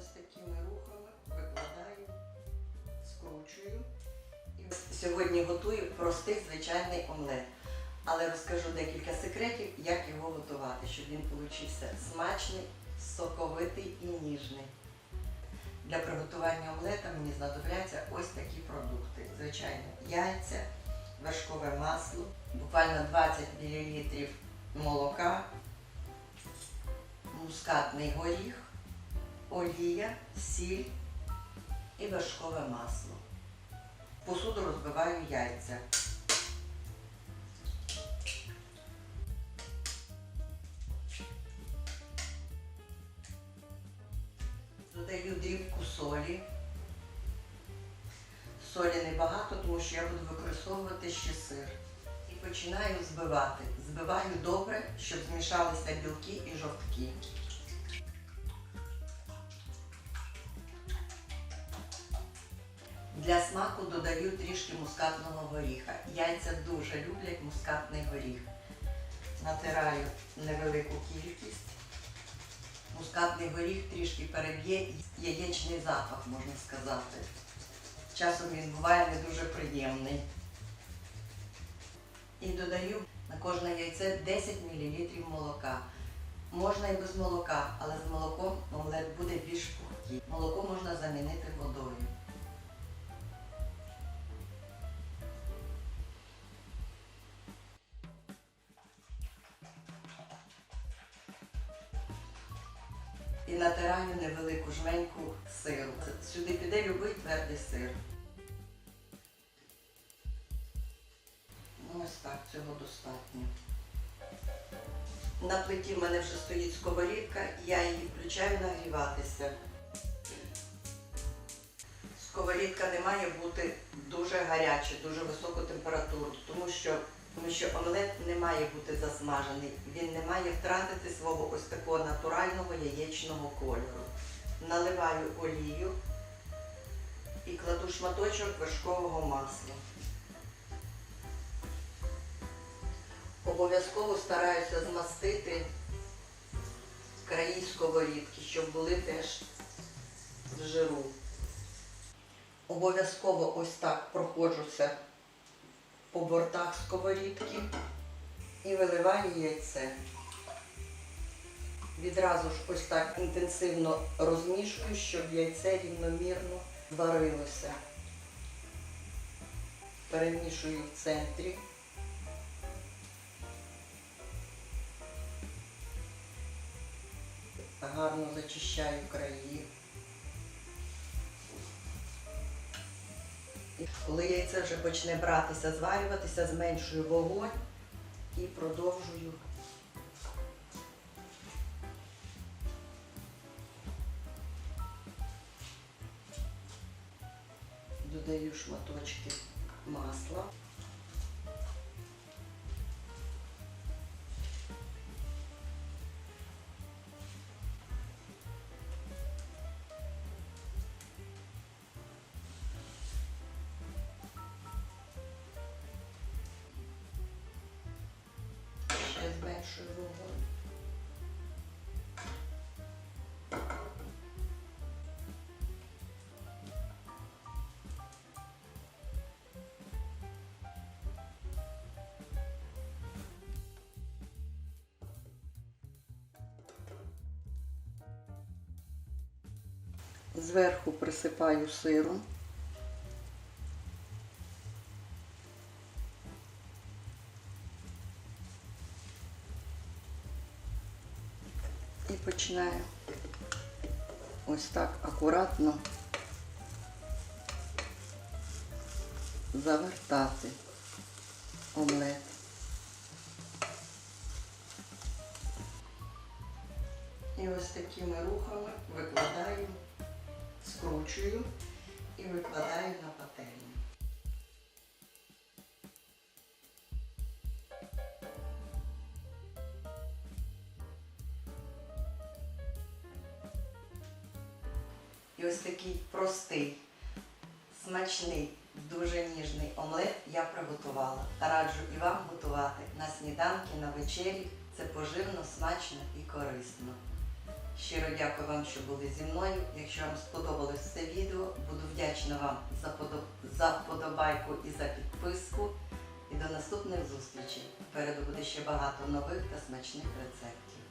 ось такими рухами викладаю, скручую. Сьогодні готую простий звичайний омлет. Але розкажу декілька секретів, як його готувати, щоб він получився смачний, соковитий і ніжний. Для приготування омлета мені знадобляться ось такі продукти. Звичайно, яйця, вершкове масло, буквально 20 мл молока, мускатний горіх, олія, сіль і вершкове масло. Посуду розбиваю яйця. Додаю дрібку солі. Солі небагато, тому що я буду використовувати ще сир. І починаю збивати. Збиваю добре, щоб змішалися білки і жовтки. Для смаку додаю трішки мускатного горіха. Яйця дуже люблять мускатний горіх. Натираю невелику кількість. Мускатний горіх трішки переб'є яєчний запах, можна сказати. Часом він буває не дуже приємний. І додаю на кожне яйце 10 мл молока. Можна і без молока, але з молоком омлет буде більш пухкий. Молоко можна замінити водою. І натираю невелику жменьку сиру. Сюди піде любий твердий сир. Ось так, цього достатньо. На плиті в мене вже стоїть сковорідка, я її включаю нагріватися. Сковорідка не має бути дуже гаряча, дуже високу температуру, тому що, тому що омлет не має бути засмажений. Він не має втратити свого ось такого натурального яєчного кольору. Наливаю олію і кладу шматочок вершкового масла. Обов'язково стараюся змастити краї сковорідки, щоб були теж в жиру. Обов'язково ось так проходжуся по бортах сковорідки і виливаю яйце. Відразу ж ось так інтенсивно розмішую, щоб яйце рівномірно варилося. Перемішую в центрі. Гарно зачищаю краї. Коли яйце вже почне братися, зварюватися, зменшую вогонь і продовжую. Додаю шматочки масла. Зменшую вогонь. Зверху присипаю сиром. І починаю ось так акуратно завертати омлет. І ось такими рухами викладаю, скручую і викладаю на пательню. І ось такий простий, смачний, дуже ніжний омлет я приготувала. Раджу і вам готувати на сніданки, на вечері. Це поживно, смачно і корисно. Щиро дякую вам, що були зі мною. Якщо вам сподобалось це відео, буду вдячна вам за, подо- за вподобайку і за підписку. І до наступних зустрічей. Попереду буде ще багато нових та смачних рецептів.